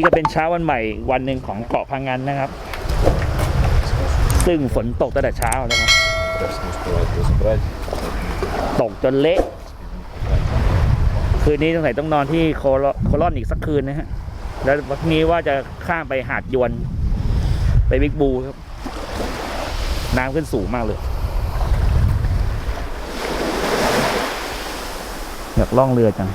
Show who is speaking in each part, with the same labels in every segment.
Speaker 1: นี่ก็เป็นเช้าวันใหม่วันหนึ่งของเกาะพังงานนะครับ ซึ่งฝนตกตั้งแต่เช้านะครับ ตกจนเละคืนนี้ต้องใส่ต้องนอนที่โคโลโคลอนอีกสักคืนนะฮะ แล้ววันนี้ว่าจะข้ามไปหาดยวน ไปบิ๊กบูครับ น้ำขึ้นสูงมากเลย อยากล่องเรือจัง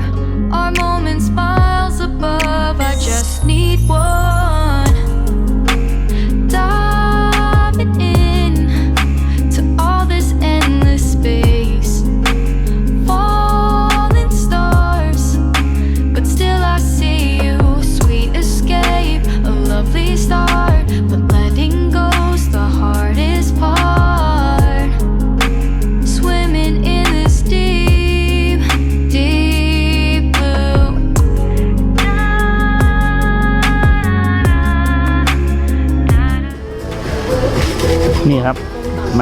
Speaker 1: door.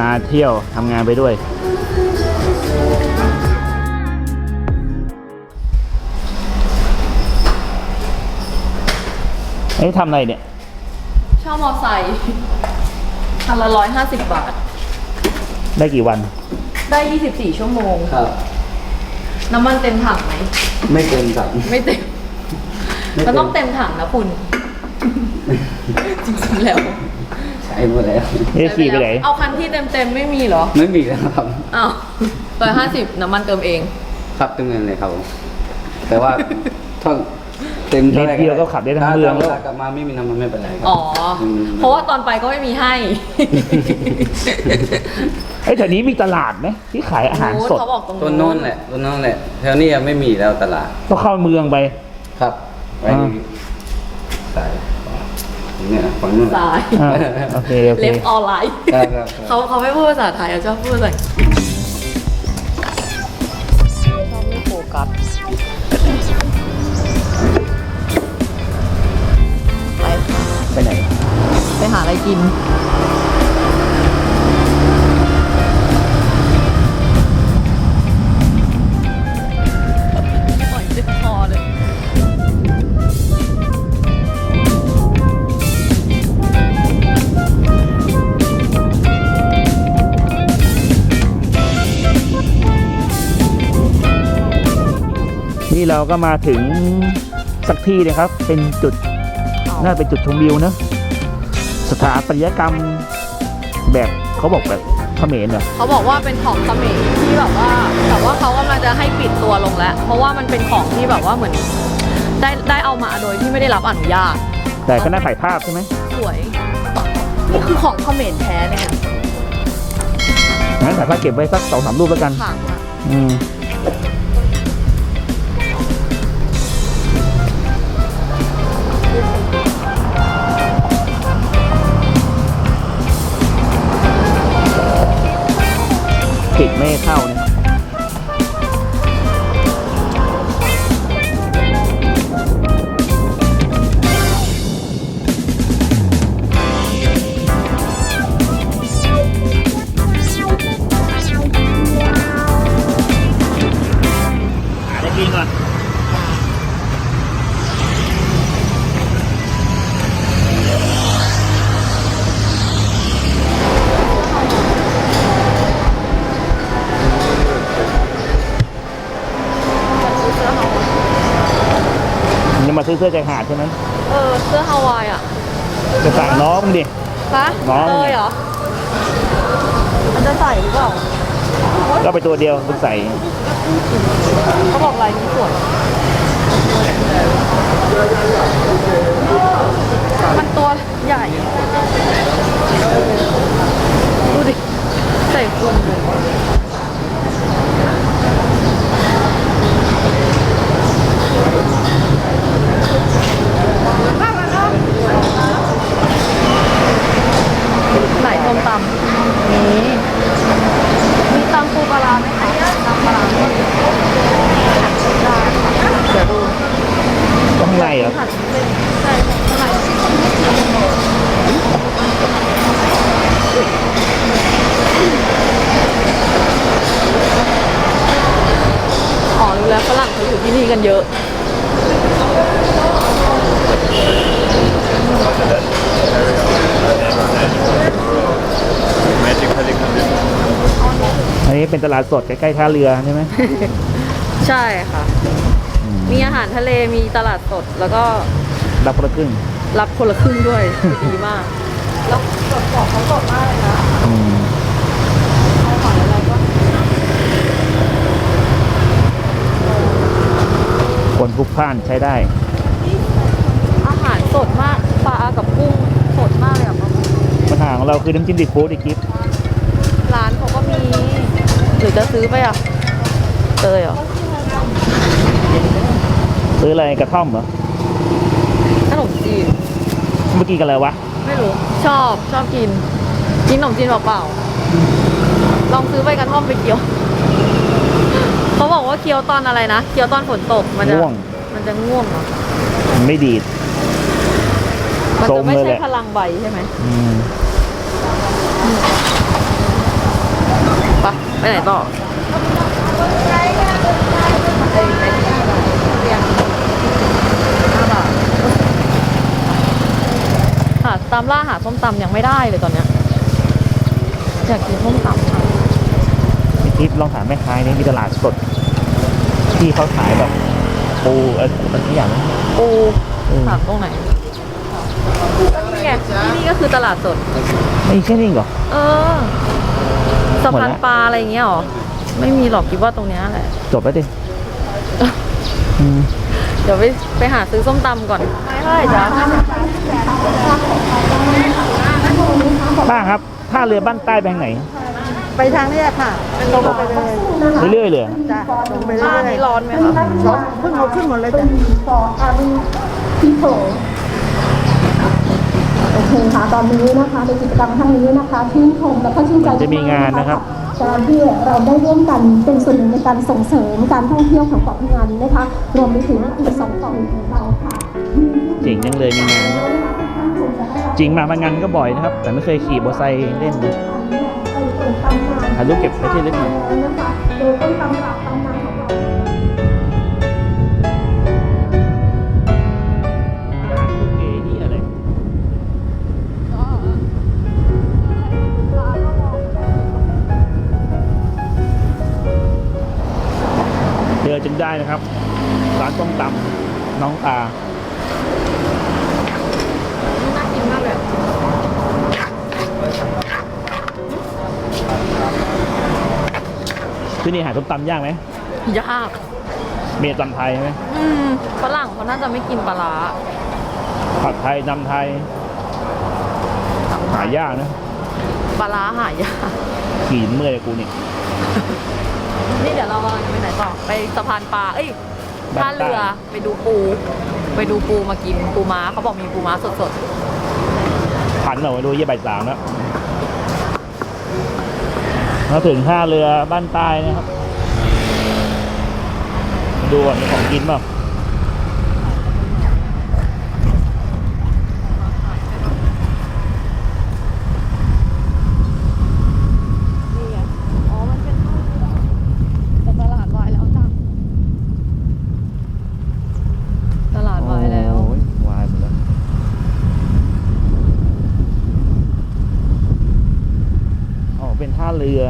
Speaker 1: มาเที่ยวทำงานไปด้วย เอ้ยทำอะไรเนี่ย
Speaker 2: เช่ามอไซค์คันละร้อยห้าสิบบาท
Speaker 1: ได้กี่วัน
Speaker 2: ได้ยี่สิบสี่ชั่วโมง
Speaker 3: ครับ
Speaker 2: น้ำมันเต็มถังไหม
Speaker 3: ไม่เต็มครับ
Speaker 2: ไม่เต็ม
Speaker 3: ไม่
Speaker 2: มันต้องเต็มถังนะคุณ จริงๆแล้ว
Speaker 3: ใช้หมดแล้ว
Speaker 1: เอ้ยขี่ไปไหน
Speaker 2: เอาคันที่เต็มเต็มๆไม่มีเหรอ
Speaker 3: ไม่มีแล้วครับ
Speaker 2: อ้าวร้อยห้าสิบน้ำมันเติมเอง
Speaker 3: ครับเต็มเงินเลยครับผมแต่ว่าท่อนเต็มท่าไหร่
Speaker 1: นิดเดียวก็ขับได้ทั้งเมืองแล้ว
Speaker 3: ถ้ากลับมาไม่มีน้ำมันไม่เป็นไรครั
Speaker 2: อ๋อ
Speaker 3: ม
Speaker 2: เพราะว่าตอนไปก็ไม่มีให้
Speaker 1: เอ้ยแถวนี้มีตลาดไหมที่ขายอาหารสด
Speaker 2: เขาบอกตรง
Speaker 3: ต้นโน้นแหละต้นโน้นแหละแถวนี้ยังไม่มีแล้วตลาด
Speaker 1: ต้องเข้าเมืองไป
Speaker 3: ครับไป
Speaker 1: อ่า
Speaker 3: สาย เนี่ยฝั่งนู้น
Speaker 2: สาย
Speaker 1: อ่าโอเคโอเค
Speaker 2: เล็บออนไลน์
Speaker 3: ครับครับครับ
Speaker 2: เขาเขาไม่พูดภาษาไทยเขาชอบพูดภาษาอังกฤษชอบไม่โฟกัสไปค่ะ
Speaker 1: ไปไหน
Speaker 2: ไปหาอะไรกิน เรา
Speaker 1: ก็มาถึงสักที่นะครับ เป็นจุดน่าเป็นจุดชมวิวนะสถาปัตยกรรมแบบเขาบอกแบบเขมรเหรอ
Speaker 2: เขาบอกว่าเป็นของเขมรที่แบบว่า แต่ว่าเขากำลังจะให้ปิดตัวลงแล้ว เพราะว่ามันเป็นของที่แบบว่าเหมือนได้ได้เอามาโดยที่ไม่ได้รับอนุญาต
Speaker 1: แต่ก็น่าถ่ายภาพใช่ไหม
Speaker 2: สวยนี่คือของเขมรแท้เนี่ย
Speaker 1: งั้นถ่ายภาพเก็บไว้สักสองสามรูปแล้วกัน
Speaker 2: ค่ะ
Speaker 1: อืม ผิดไม่ให้เข้านะ ซื้อเสื้อจากหาดใช่ไหม
Speaker 2: เออเสื้อฮาวายอะ
Speaker 1: จะสั่งน้องมึงดิ
Speaker 2: ปะ
Speaker 1: น้อง
Speaker 2: เลยเหรอ มันจะใส่หรือเปล่า
Speaker 1: ก็ไปตัวเดียวมึงใส่
Speaker 2: เขาบอกลายนี้สวยมันตัวใหญ่ ดูดิ
Speaker 1: ใส่
Speaker 2: คนเลย Ah! เป็
Speaker 1: นตลาดสดใกล้ๆท่าเรือใช่ไหม
Speaker 2: ใช่ค่ะ
Speaker 1: อืม
Speaker 2: มีอาหารทะเลมีตลาดสดแล้วก็
Speaker 1: รับคนละครึ่ง
Speaker 2: รับคนละครึ่งด้วย ดีมาก แล้วสดของเขาสดมากเลยนะ
Speaker 1: อืม
Speaker 2: เอาหอยอะไรก็
Speaker 1: คนพลุกพล่านใช้ได้
Speaker 2: อาหารสดมากปลากับกุ้งสดมากเลยอะ
Speaker 1: ปัญหาของเราคือน้ำจิ้มดิบฟู้ดอีกคลิป
Speaker 2: ร้านเขาก็มี ห รือจะซื้อไปอะเตยเหรอ
Speaker 1: ซื้ออะไรกระท่อมเหรอ
Speaker 2: ขนมจีน
Speaker 1: เมื่อกี้กันเลยวะ
Speaker 2: ไม่รู้ชอบชอบกินกินขนมจีนเปล่าๆลองซื้อใบกระท่อมไปเคี้ยวเขาบอกว่าเคี้ยวตอนอะไรนะเคี้ยวตอนฝนตกมันจะ
Speaker 1: ง่วง
Speaker 2: มันจะง่วงเหรอ
Speaker 1: มันไม่ดีด
Speaker 2: มัน
Speaker 1: ทร
Speaker 2: จะ
Speaker 1: ง
Speaker 2: ไม่
Speaker 1: เลย
Speaker 2: ใช่
Speaker 1: แหละ
Speaker 2: พลังใบใช่ไหม
Speaker 1: อืม
Speaker 2: ไปไปไหนต่อหาตามล่าหาส้มตำยังไม่ได้เลยตอนเนี้ยอยากกินส้มตำค่ะ
Speaker 1: พี่ทิพย์ลองถามแม่ค้านี่มีตลาดสด ที่เขาขายแบบปูเออมันที่อย่างนั้น
Speaker 2: ปู
Speaker 1: เออ
Speaker 2: ถามตรงไหนนี่ไงที่นี่ก็คือตลาดสด
Speaker 1: ไม่ใช่นี่เหรอ
Speaker 2: เออ สะ
Speaker 1: หมด
Speaker 2: พาน
Speaker 1: แล้ว
Speaker 2: ปลาอะไรอย่างเงี้ยหรอ ไม่มีหรอกคิดว่าตรงเนี้ยแหละ
Speaker 1: จบแล้วดิอืม
Speaker 2: เดี๋ยวไปไปหาซื้อส้มตำก่อนไม่เท่าไหร่จ้ะ
Speaker 1: ป้าครับท่าเรือบ้านใต้ไปทางไหน
Speaker 4: ไปทางนี้ค่ะตรงไปเลย
Speaker 1: เรื่อยๆเลยเหรอ
Speaker 4: จ้ะตรงไปเล
Speaker 2: ร้าน
Speaker 4: ย
Speaker 2: นี้ร้อนไหมคะ
Speaker 4: ร้อนเพิ่งเอาขึ้นหมดเลยจ้ะ
Speaker 5: โอ เคค่ะตอนนี้นะคะในกิจกรรมครั้งนี้นะคะชื่นชมและก็ชื่นใจ
Speaker 1: จะมีงานนะครับ
Speaker 5: การที่เราได้ร่วมกันเป็นส่วนหนึ่งในการส่งเสริมการท่องเที่ยวของเกาะพะงันนะคะรวมไปถึงอีกสองเกาะอื่นของเราค่ะ
Speaker 1: เจ๋งจังเลยมีงานนะจริงมาพังงานก็บ่อยนะครับ แต่ไม่เคยขี่มอเตอร์ไซค์เล่นเลยถ่ายรูปเก็บไว้ที่ลึกหน่อย
Speaker 5: นะคะโดยต้นตำรับตำนาน
Speaker 1: อจนได้นะครับ ร้านต้มตำน้องตา
Speaker 2: น่ากินมากเลย
Speaker 1: ที่นี่หาต้มตำยากไหม
Speaker 2: ยาก
Speaker 1: เมียตำไทยใช่ไหม
Speaker 2: อืมฝรั่งเขาน่าจะไม่กินปลาร้า
Speaker 1: ผัดไทยนำไทย หายากนะ
Speaker 2: ปลาร้าหายาก
Speaker 1: ขี่เมื่อยกูนี่
Speaker 2: นี่เดี๋ยวเรากำลังจะไปไหนต่อ ไปสะพานปลา เอ้ย
Speaker 1: บ้า
Speaker 2: ท่าน
Speaker 1: ใต้
Speaker 2: เรือ ไปดูปู ไปดูปูมากิน ปูม้าเขาบอกมีปูม้าสด
Speaker 1: ผันออกมาดูเยี่ยบ่ายสามแล้วมาถึงท่าเรือบ้านใต้นะครับ ดูก่อนมีของกินเปล่า
Speaker 2: ๆ นี่ไง อ๋อ มันเป็นท่าเรือแต่ตลาดวายแล้วจ้ะตลาดวายแล้ว
Speaker 1: โอ้ยวายหมดแล้วอ๋อ เป็นท่าเรือ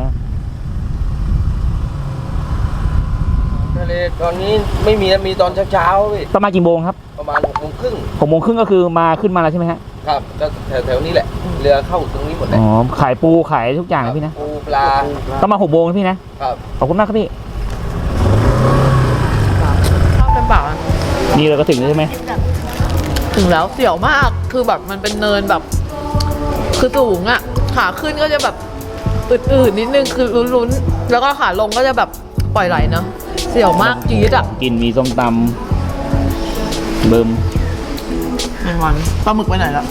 Speaker 6: ทะเลตอนนี้ไม่มีนะมีตอนเช้าๆพี่
Speaker 1: ประมาณกี่โมงครับ
Speaker 6: ประมาณหกโมงครึ่ง
Speaker 1: หกโมงครึ่งก็คือมาขึ้นมาแล้วใช่ไหมฮะ
Speaker 6: ครับก็แถวๆนี้แหละ เรือเข้าตรงนี้หมดเลย
Speaker 1: อ๋อ ขายปูขายทุกอย่างนะพี่นะ
Speaker 6: ปูปลา
Speaker 1: ต้องมาหกโมงนะพี่นะ
Speaker 6: ครับ
Speaker 1: ขอบคุณมากครับพี่
Speaker 2: ชอบเป็นเปล่าอะ
Speaker 1: นี่เราก็ถึงแล้วใช่ไหม
Speaker 2: ถึงแล้วเสียวมากคือแบบมันเป็นเนินแบบ คือสูงอะขาขึ้นก็จะแบบ อืดๆนิดนึงคือลุ้นๆ แล้วก็ขาลงก็จะแบบปล่อยไหลเนอะเสียวมากจี๊ดอะ
Speaker 1: กินมีส้มตำเบิ่ม
Speaker 4: แมงวันปลาหมึกไปไหนละ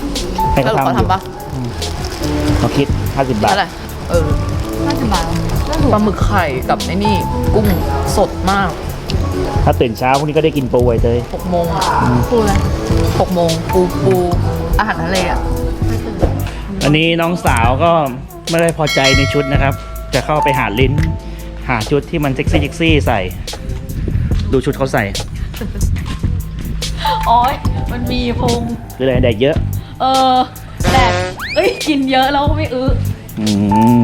Speaker 1: ให้
Speaker 2: ส
Speaker 1: เขา
Speaker 2: รุปเขา
Speaker 1: ทำอยู่
Speaker 2: ทำปะ
Speaker 1: ทเขาคิด 50 บาท
Speaker 2: อะไรเออน่าจะบาทปลาหมึกไข่กับไอ้นี่ กุ้งสดมาก
Speaker 1: ถ้าตื่นเช้าพรุ่งนี้ก็ได้กินปูไว้เลย
Speaker 2: หกโมงอะปูอะไรหกโมงปูปูอาหารทะเลอะ
Speaker 1: อันนี้น้องสาวก็ ไม่ได้พอใจในชุดนะครับ จะเข้าไปหาลิ้น หาชุดที่มันเซ็กซี่เซ็กซี่ใส่ ดูชุดเขาใส่
Speaker 7: โอ้ยมันมีพุง
Speaker 1: คืออะไรแดกเยอะ
Speaker 7: เออแต่เอ้ยกินเยอะแล้วก็ไม่อื้อ
Speaker 1: อืม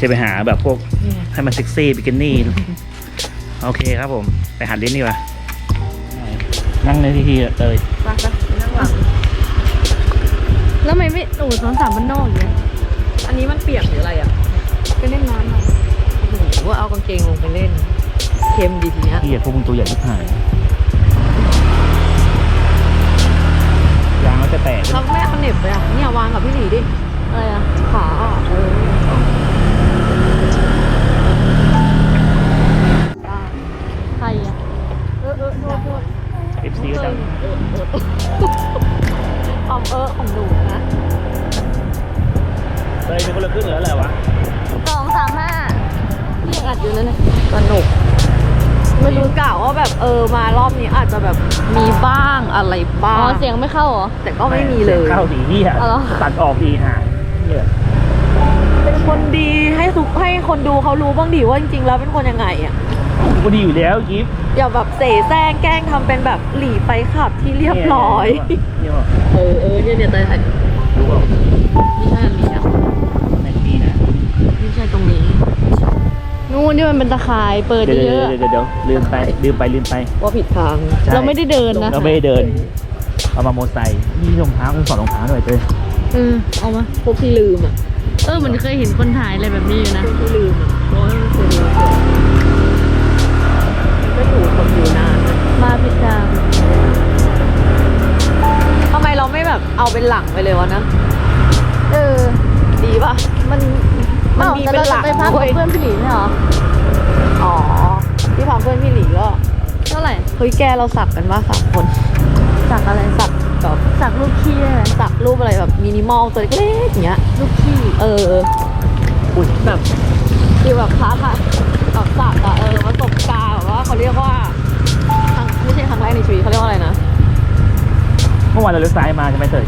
Speaker 1: จะไปหาแบบพวกให้มันเซ็กซี่บิกินี่ โอเคครับผม ไปหาลิ้นดีกว่า นั่งในที่ที่เตย
Speaker 7: แล้วทำไมไม่โอ้สองสามบ้านนอกอย่างเงี้ย
Speaker 2: อันนี้มันเปียกหรืออะไรอะ
Speaker 7: ไปเล่นน้ำมา
Speaker 2: โอ้โหว่าเอากางเกงลงไปเล่น เค็มดีทีเนี้ย
Speaker 1: ที่พวกมึงตัวใหญ่ที่หายยางมันจะแตก
Speaker 2: แล้วแม่เขาเหน็บไปอะเนี่ยวางกับพี่หลีดิ
Speaker 7: อะไรอะ
Speaker 2: ขาอะเออ
Speaker 1: จ
Speaker 2: จะแบบมีบ้างอะไร
Speaker 7: อ๋
Speaker 2: บ้า
Speaker 7: อง เสียงไม่เข้าเหรอ
Speaker 2: แต่ก็ไม่มีเลย
Speaker 1: เข้าดีนี่อะ
Speaker 7: เอาเหรอ
Speaker 1: ตัดออกดีหายเนี่ย
Speaker 2: เป็นคนดีให้ทุกให้คนดูเขารู้บ้างดิว่าจริงๆแล้วเป็นคนยังไงอะ
Speaker 1: กูดีอยู่แล้วยิป
Speaker 2: อย่าแบบเสแสร้งแกล้งทำเป็นแบบหลีไปขับที่เรียบร้อย
Speaker 1: เนี่ยว่ะ
Speaker 2: เออเออเนี่ยเนี่ยเตยถ่าย
Speaker 1: รู้เปล่า
Speaker 2: ไม่ใช่อันนี้อะ
Speaker 1: ไม่ดีนะ
Speaker 2: ไม่ใช่ตรงนี้
Speaker 7: นู่น ที่มันเป็นตะข่ายเปิด
Speaker 1: เดี๋ยว
Speaker 7: เย
Speaker 1: เดี๋ยว
Speaker 7: อะ
Speaker 1: เดี๋ยวเดี๋ยวลืมไปลืมไปลืมไป
Speaker 2: ว่าผิดทาง
Speaker 1: ใช่
Speaker 7: เราไม่ได้เดินนะ
Speaker 1: เราไม่ได้เดิน เอามาโมไซค์นี่รองเท้าคุณสอนรองเท้าหน่อยเตย
Speaker 7: เออเอามา
Speaker 2: พวกที่ลืมอะ
Speaker 7: เออมันเคยเห็นคนถ่ายอะไรแบบนี้อยู่นะ
Speaker 2: ที่ลืมอะเพราะว่ามันเป็นเราเกิดก็อยู่คนอยู่นานอะ
Speaker 7: มาผิดทาง
Speaker 2: ทำไมเราไม่แบบเอาเป็นหลังไปเลยวะนะ
Speaker 7: เออ
Speaker 2: ดีป่ะ
Speaker 7: มัน
Speaker 2: มัน
Speaker 7: เอ้า
Speaker 2: มี
Speaker 7: แต่
Speaker 2: เป็น
Speaker 7: เรา
Speaker 2: หลั
Speaker 7: จะ
Speaker 2: ก
Speaker 7: ไปพัก
Speaker 2: ด้
Speaker 7: กับ
Speaker 2: วย
Speaker 7: เพื่อนพี่หลีไม่เหรอ
Speaker 2: อ๋อ ที่พาเพื่อนพี่หลีก็
Speaker 7: เท่าไหร่
Speaker 2: เฮ้ยแกเราสักกันว่าสามคน
Speaker 7: สักอะไร
Speaker 2: สักแบบ
Speaker 7: สักรูปขี้ได้ไหม
Speaker 2: สักรูปอะไรแบบมินิมอลตัวเล็กๆอย่างเงี้ย
Speaker 7: รูปขี้
Speaker 2: เออ
Speaker 1: อุ้ย
Speaker 2: แบบคือแบบพาร์ทอะแบบสักอะเออประสบการณ์แบบว่าเขาเรียกว่าครั้งไม่ใช่ครั้งแรกในชีวิตเขาเรียกว่าอะไรนะ
Speaker 1: เมื่อวานเราเลี้ยวซ้ายมาใช่ไหมเตย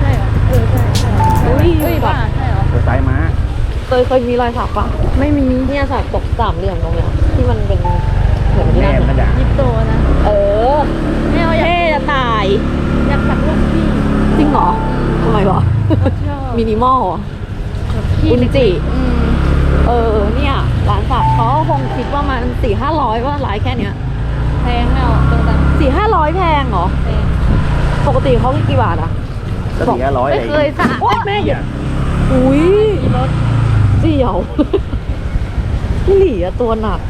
Speaker 7: ใช่เหรอ เออใช่ใช่
Speaker 2: เฮ้ย
Speaker 7: เฮ้ยบ้าใช่เหรอ
Speaker 1: เลี้ยวซ้ายมา
Speaker 2: เคยเคยมีรอยสักปะ
Speaker 7: ไม่มี
Speaker 2: เนี่ยสักตกสามเหลี่ยมตรงเนี้ยที่มันเป็นเหมือนที่
Speaker 1: แม่
Speaker 2: นั่น
Speaker 1: มัน
Speaker 2: อะ
Speaker 1: ด่า
Speaker 7: ยิบโตนะ
Speaker 2: เออ
Speaker 7: ไม่เอาอยาก
Speaker 2: เท่จะตาย
Speaker 7: อยากสักรูปขี้
Speaker 2: จริงเหรอทำไมวะ
Speaker 7: ชอบ
Speaker 2: มินิมอลอะ
Speaker 7: แบบขี้
Speaker 2: อุนจิ
Speaker 7: อืม
Speaker 2: เออเนี่ยร้านสักเขาก็คงคิดว่ามันสี่ห้าร้อยว่าร้ายแค่เนี้ย
Speaker 7: แพงแล้วตรงนั้น
Speaker 2: สี่ห้าร้อยแพงเหรอ
Speaker 7: แพง
Speaker 2: ปกติเขากี่บาทอะ
Speaker 1: ก็สี่ห้าร้อย
Speaker 7: ไม่
Speaker 1: อะไร
Speaker 7: เคยสัก
Speaker 2: โอ๊ยแม่
Speaker 1: เนี่ย
Speaker 2: อุ้ย
Speaker 7: รถ
Speaker 2: เสี่ยวพี่หลีอะตัวหนัก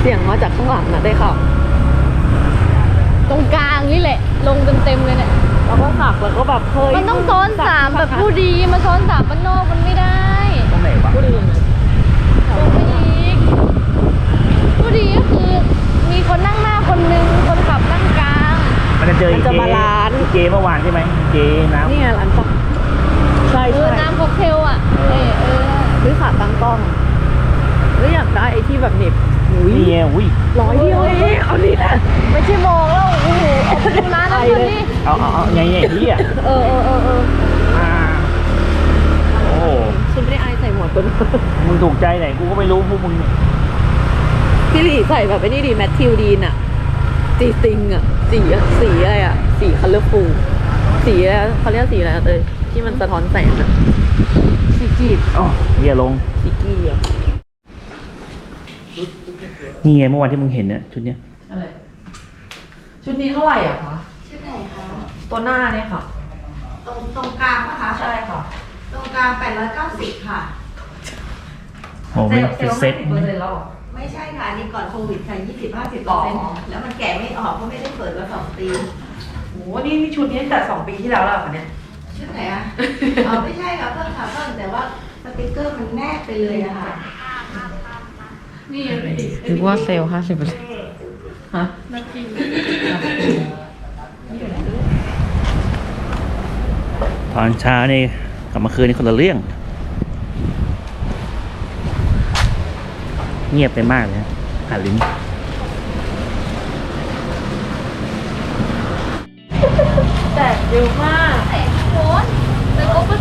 Speaker 2: เสียงมาจากข้างหลังนะได้ค่ะ
Speaker 7: ตรงกลางนี่แหละ ลงเต็มๆเลยเนี่ย
Speaker 2: แล้วก็สักแล้วก็แบบเฮ้ย
Speaker 7: มันต้องซ้อนสามแบบผู้ดีมาซ้อนสามบ้านนอกมันไม่ได้
Speaker 1: ตรงไหนวะ
Speaker 2: ผู้ดียังไง
Speaker 7: ลงไปอีกผู้ดีก็คือมีคนนั่งหน้าคนนึงคนขับนั่งกลาง
Speaker 1: มันจะเจออี
Speaker 2: มัน
Speaker 1: ก
Speaker 2: จะ
Speaker 1: เจ
Speaker 2: บาลานซ์
Speaker 1: อีกเจเมื่อวานใช่ไหมเจน้ำ
Speaker 2: นี่ไงร้านสัก ใช่
Speaker 7: เออ
Speaker 2: ใช่
Speaker 7: น้ำค็อกเทลอะเออเออ
Speaker 2: หรือขาตั้งกล้องหรืออยากได้ไอ้ที่แบบเหน็บหุย
Speaker 1: นี่ไงอุ้ย
Speaker 2: ร้อยเดียวเองเอานี่นะ
Speaker 7: ไม่ใช่มองแล้วโอ้โหเอาไปดูร้านนั้นคนนี้
Speaker 1: เอาเอาเอาไงไงที่อะ
Speaker 2: เออเออเออเออ
Speaker 1: อ่าโอ้โห
Speaker 2: ฉันไม่ได้อายใส่หมวกตัวนั้น
Speaker 1: มึงถูกใจไหนกูก็ไม่รู้พวกมึง
Speaker 2: พี่หลีใส่แบบไอ้นี่ดีแมทธิวดีนอะสีติงอะสีอะสีอะไรอะสีคัลเลอร์ฟูสีอะไรเขาเรียกสีอะไรอะเตย ที่มันสะท้อนแสงอะ
Speaker 7: สีจีบ
Speaker 1: อ๋อเฮียลง
Speaker 2: สีกี้อะ
Speaker 1: นี่ไงเมื่อวานที่มึงเห็นเนี่ยชุดเนี้ย
Speaker 2: อะไร ชุดนี้เท่าไหร่อะคะชุดไหนคะ ตัวหน้าเนี่ยค่ะ
Speaker 4: ตรงตรงกลางนะคะ
Speaker 2: ใช่ค่ะ
Speaker 4: ตรงกลาง 890 ค่ะ
Speaker 1: โอ้ไม่เป็นเซ็ต
Speaker 2: เปอร์เซ็นต์แล้วเหรอ
Speaker 4: ไม่ใช่ค่ะอันนี่ก่อนโควิดค่ะ20 50
Speaker 2: หรอ
Speaker 4: แล้วมันแกะไม่ออกเพราะไม่ได้เปิดมาสองปี
Speaker 2: โอ้นี่นี่ชุดนี้ตั้งแต่สองปีที่แล้วแล้วเหรอเนี่ย
Speaker 4: ชุดไหนอะอ๋อไม่ใช่ค่ะเพิ่งค่ะเพิ่งแต่ว่าสติกเกอร์มันแนบไปเลยอะค่ะ
Speaker 2: ถือว่าเซลล์ห้าสิบเปอร์เซ็นต์ฮะ
Speaker 1: ตอนเช้านี่กับเมื่อคืนนี่คนละเรื่อง เงียบไปมากเลยนะหาดลิ้น
Speaker 2: แต่เยอะมาก
Speaker 7: แต่ก็ประสิท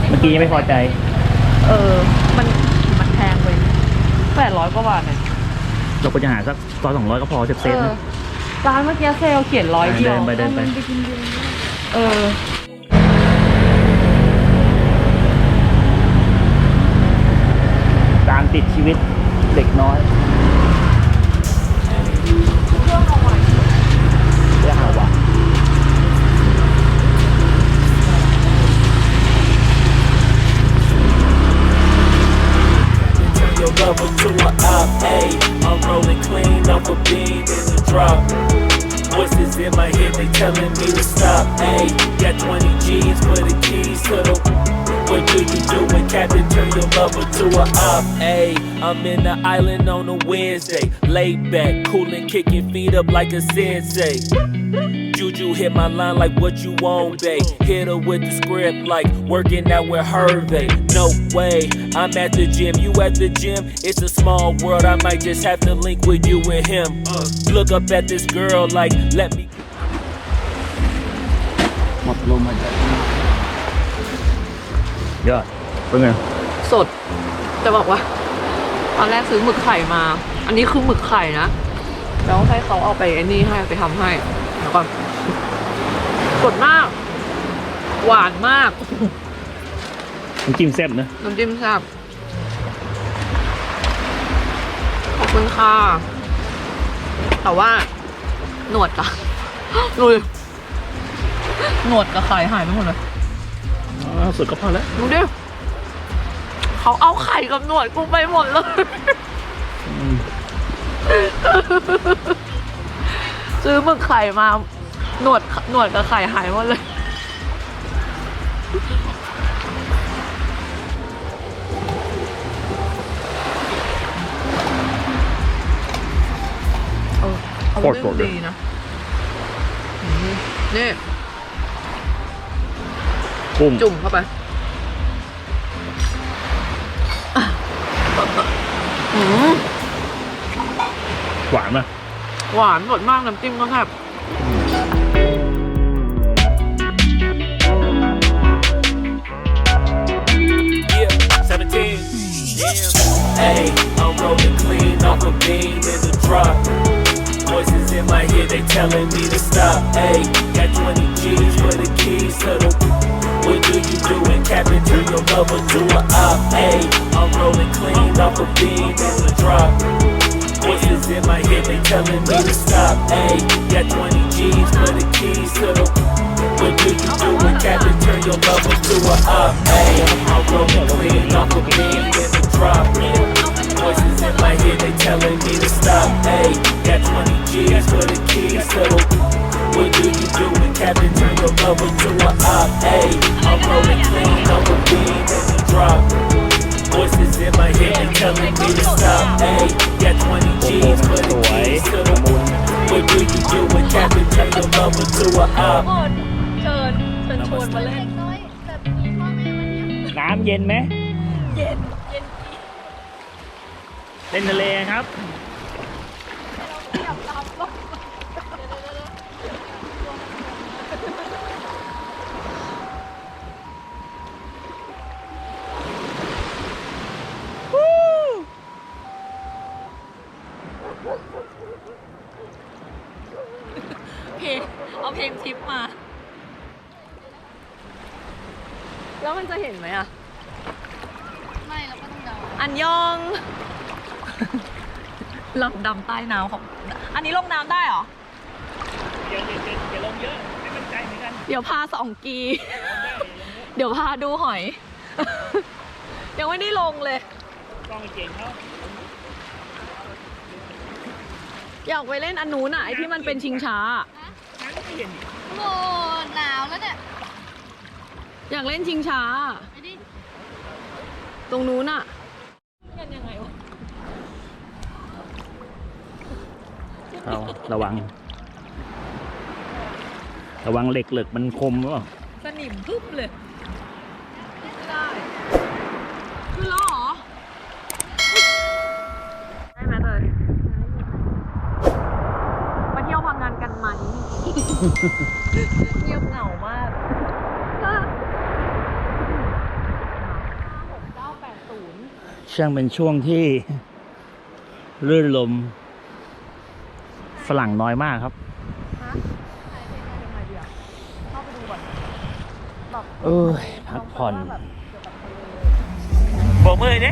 Speaker 1: เมื่อกี้ยังไม่พอใจ
Speaker 2: เออ มันมันแพงไปแปดร้อยกว่าบาทเนี่ย
Speaker 1: เราควรจะหาสักร้อยสองร้อยก็พอเซฟเซฟ
Speaker 2: เออ
Speaker 1: นะ
Speaker 2: ร้านเมื่อกี้เซลล์เขียนร้อยเดียว
Speaker 1: เดินไปเดินไป
Speaker 2: เออ
Speaker 1: ตามติดชีวิตเด็กน้อย
Speaker 8: a beam in the drop. Voices in my head, they telling me to stop, Hey, Got 20 G's for the keys to the. What do you do when Captain turn your bubble to a up? Hey, I'm in the island on a Wednesday. Laid back, cooling, kicking feet up like a sensei. Juju hit my line like what you want, babe. Hit her with the script like working out with Hervey. No way, I'm at the gym, you at the gym. It's a small world, I might just have to link with you and him. Look up at this girl like, let me.
Speaker 1: I'm gonna blow my dad. ยใจยอดเป็นไง
Speaker 2: สด จะบอกว่า ตอนแรกซื้อหมึกไข่มา อันนี้คือหมึกไข่นะ แล้วให้เขาเอาไปไอ้นี่ให้ไปทำให้แล้วก็สดมาก หวานมาก
Speaker 1: น้ำจิ้มแซ่บนะ
Speaker 2: น้ำจิ้มแซ่บขอบคุณค่ะ แต่ว่า หนวดอะดูดิหนวดกับไข่หายไปหมดเลย
Speaker 1: อ๋อสุดก็พอแล้ว
Speaker 2: ดูดิเขาเอาไข่กับหนวดกูไปหมดเลยซื้อหมึกไข่มาหนวดหนวดกับไข่หายหมดเลยเออเอา
Speaker 1: โคตรสดเลย
Speaker 2: ดีนะอืมนี่
Speaker 1: กุ้ง
Speaker 2: จุ่มเข้าไปอืม
Speaker 1: หวานป่ะ
Speaker 2: หวานสดมากน้ำจิ้มก็แซ่บ
Speaker 8: Yeah, 17. Yeah. Hey, I'm rolling clean off a beam in the drop. Voices in my head, they telling me to stop. Hey, got 20 G's for the keys to the. What do you do when Captain turn your lover to a op? Hey, I'm rolling clean off a beam in the drop. Voices in my head, they telling me to stop. Hey, got 20 G's for the keys to the. What do you do when Captain turn your lover to a op? Hey, I'm rolling clean off a beam in the drop. Voices in my head, they telling me to stop. Hey, got 20 G's for the keys to the What do you do when Captain turn your lover to a op? Hey, I'm rolling clean off a beam in the drop. Voices in my head, they telling me to stop. Hey, got 20 G's for the keys to the. What do you do when Captain turn your lover to a op?
Speaker 2: เชิญเชิญชวนมาเล่น
Speaker 7: น้อยแบบมีพ่อแม่มาเนี่ย
Speaker 1: น้ำเย็นไหม
Speaker 7: เย็นเย็นดี
Speaker 1: เล่นทะเลครับ
Speaker 2: องเดาอันยองลำดำใต้น้ำของ อันนี้ลงน้ำได้เหรอ
Speaker 1: อย่าอย่าอย่าอย่าลงเยอะไม่มั่นใจเหมือนกัน
Speaker 2: เดี๋ยวพาสองกี เดี๋ยวพาดูหอย ยังไม่ได้ลงเลย
Speaker 1: ต้องไปเก่งเขา
Speaker 2: อยากไปเล่นอันนู้นอะไอที่มันเป็นชิงช้า
Speaker 1: น้ำไม่เห็น
Speaker 7: โอ้หนาวแล้วเนี่ย
Speaker 2: อยากเล่นชิงช้า
Speaker 7: ไปดิ
Speaker 2: ตรงนู้นอะ
Speaker 1: เอาระวัง ระวังเหล็กเหล็กมันคมหรือเปล่า
Speaker 2: สนิมพึบเลยไม่ได้ขึ้นแล้วเหรอได้ไหมเลยมาเที่ยวพังงานกันไหมเงียบเหงามากหกเก้าแปดศูนย์
Speaker 1: ช่างเป็นช่วงที่รื่นลม ฝรั่งน้อยมากครับ
Speaker 2: ฮะใครเพลงอะไรเพลงอะไรดีอะเข้าไปดูก่อนแบบ
Speaker 1: เอ้ย พักผ่อน
Speaker 2: แบบเกี่ยวกับทะเล
Speaker 1: โบกมือดิ